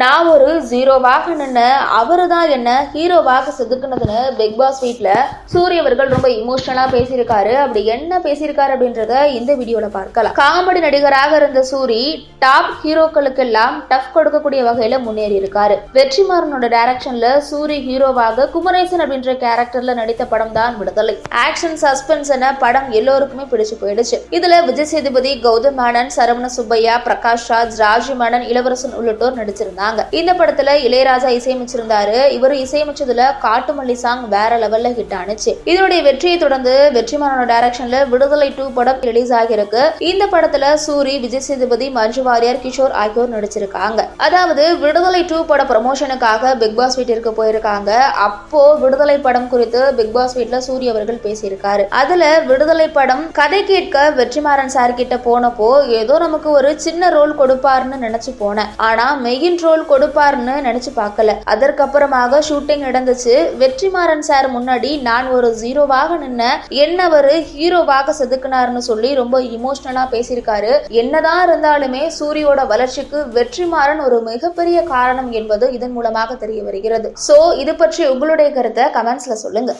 நான் ஒரு ஜீரோவாக நின்று அவரு தான் என்ன ஹீரோவாக செதுக்குனதுன்னு பிக் பாஸ் வீட்டில் சூரிய அவர்கள் ரொம்ப இமோஷனலாக பேசியிருக்காரு. அப்படி என்ன பேசியிருக்காரு அப்படின்றத இந்த வீடியோவில் பார்க்கலாம். காமெடி நடிகராக இருந்த சூரி டாப் ஹீரோக்களுக்கெல்லாம் டஃப் கொடுக்கக்கூடிய வகையில் முன்னேறி இருக்காரு. வெற்றிமாறனோட டைரக்ஷன்ல சூரி ஹீரோவாக குமரேசன் அப்படின்ற கேரக்டர்ல நடித்த படம் தான் விடுதலை. ஆக்ஷன் சஸ்பென்ஸ் என படம் எல்லோருக்குமே பிடிச்சு போயிடுச்சு. இதுல விஜய் சேதுபதி கௌதம் மேனன் சரவண சுப்பையா பிரகாஷ் ராஜ் ராஜி மேனன் இளவரசன் உள்ளிட்டோர் நடிச்சிருந்தாங்க. இந்த படத்துல இளையராஜா இசையமைச்சிருந்தாரு. இவர் இசையமைச்சதுல காட்டுமல்லி சாங் வேற லெவல்ல ஹிட் ஆனிச்சு. இதனுடைய வெற்றியை தொடர்ந்து வெற்றிமாறனோட டைரக்ஷன்ல விடுதலை டூ படம் ரிலீஸ் ஆகியிருக்கு. இந்த படத்துல சூரி விஜய் சேதுபதி மஞ்சு வாரியர் கிஷோர் ஆகியோர் நடிச்சிருக்காங்க. அதாவது விடுதலை டூ பட ப்ரமோஷனுக்காக பிக் பாஸ் வீட்டிற்கு போயிருக்காங்க. அப்போ விடுதலை படம் குறித்து பிக் பாஸ் வீட்ல சூரிய அவர்கள் பேசியிருக்காரு. அதுல விடுதலை படம் கதை கேட்க வெற்றிமாறன் சார் கிட்ட போனப்போ ஏதோ நமக்கு ஒரு சின்ன ரோல் கொடுப்பாருன்னு நினைச்சு போனேன். ஆனா மெயின் ரோல் கொடுப்பாருன்னு நினைச்சு பார்க்கல. அதற்கப்புறமாக ஷூட்டிங் நடந்துச்சு. வெற்றிமாறன் சார் முன்னாடி நான் ஒரு ஜீரோவாக நின்ன என்ன ஒரு ஹீரோவாக செதுக்குனாருன்னு சொல்லி ரொம்ப இமோஷனலா பேசியிருக்காரு. என்னதான் இருந்தாலுமே சூரியோட வளர்ச்சிக்கு வெற்றிமாறன் ஒரு மிகப்பெரிய காரணம் என்பது இதன் மூலமாக தெரிய வருகிறது. சோ இது பற்றி உங்களுடைய கருத்தை கமெண்ட்ஸ்ல சொல்லுங்க.